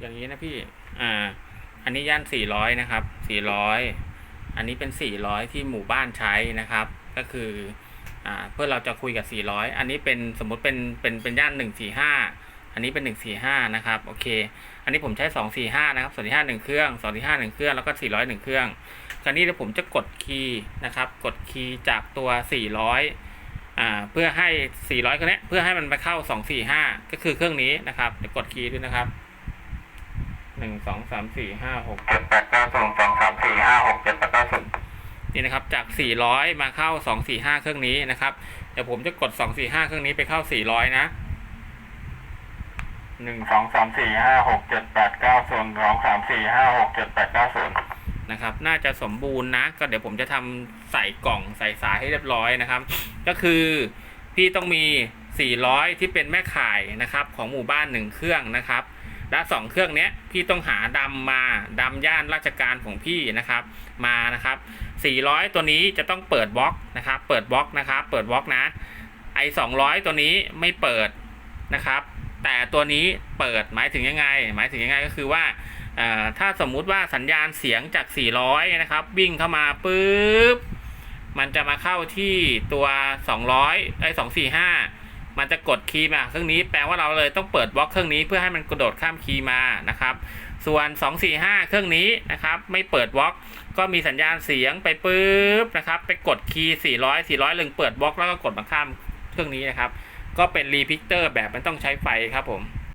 อย่างนี้นะพี่ อ่า อันนี้ย่านสี่ร้อยนะครับสี่ร้อยอันนี้เป็นสี่ร้อยที่หมู่บ้านใช้นะครับ ก็คืออ่าเพื่อเราจะคุยกับสี่ร้อยอันนี้เป็นสมมุติเป็นเป็นเป็นย่านหนึ่งสี่ห้าอันนี้เป็นหนึ่งสี่ห้านะครับโอเค อันนี้ผมใช้สองสี่ห้านะครับสองสี่ห้าหนึ่งเครื่องสองสี่ห้าหนึ่งเครื่องแล้วก็สี่ร้อยหนึ่งเครื่องคราวนี้เดี๋ยวผมจะกดคีย์นะครับ กดคีย์จากตัวสี่ร้อยอ่าเพื่อให้ 400 คนนี้ยเพื่อให้มันไปเข้า 245 ก็คือเครื่องนี้นะครับเดี๋ยวกดคีย์ด้วยนะครับ 1 2 3 4 5 6 7 8 9 0 2 3 4 5 6 7 8 9 0นี่นะครับจาก 400 มาเข้า 245 เครื่องนี้นะครับ เดี๋ยวผมจะกด 245 เครื่องนี้ไปเข้า 400 นะ 1 2 3 4 5 6 7 8 9 0 2 3 4 5 6 7 8 9 0นะครับ น่าจะสมบูรณ์นะ ก็เดี๋ยวผมจะทำใส่กล่องใส่สายให้เรียบร้อยนะครับ ก็คือพี่ต้องมี 400 ที่เป็นแม่ข่ายนะครับ ของหมู่บ้านหนึ่งเครื่องนะครับ และสองเครื่องเนี้ยพี่ต้องหาดำมาดำย่านราชการของพี่นะครับ มานะครับ 400 ตัวนี้จะต้องเปิดบล็อกนะครับ เปิดบล็อกนะครับ เปิดบล็อกนะ ไอ200 ตัวนี้ไม่เปิดนะครับ แต่ตัวนี้เปิดหมายถึงยังไง หมายถึงยังไงก็คือว่าถ้าสมมุติว่าสัญญาณเสียงจาก 400 นะครับ วิ่งเข้ามาปุ๊บมันจะมาเข้าที่ตัว 200ไอ้245 มันจะกดคีย์มาเครื่องนี้แปลว่าเราเลยต้องเปิดบล็อกเครื่องนี้เพื่อให้มันกระโดดข้ามคีย์มานะครับ ส่วน 245 เครื่องนี้นะครับไม่เปิดบล็อก ก็มีสัญญาณเสียงไปปุ๊บนะครับไปกดคีย์ 400 400ลึงเปิดบล็อกแล้วก็กดมาข้ามเครื่องนี้นะครับ ก็เป็นรีพิกเตอร์แบบมันต้องใช้ไฟครับผม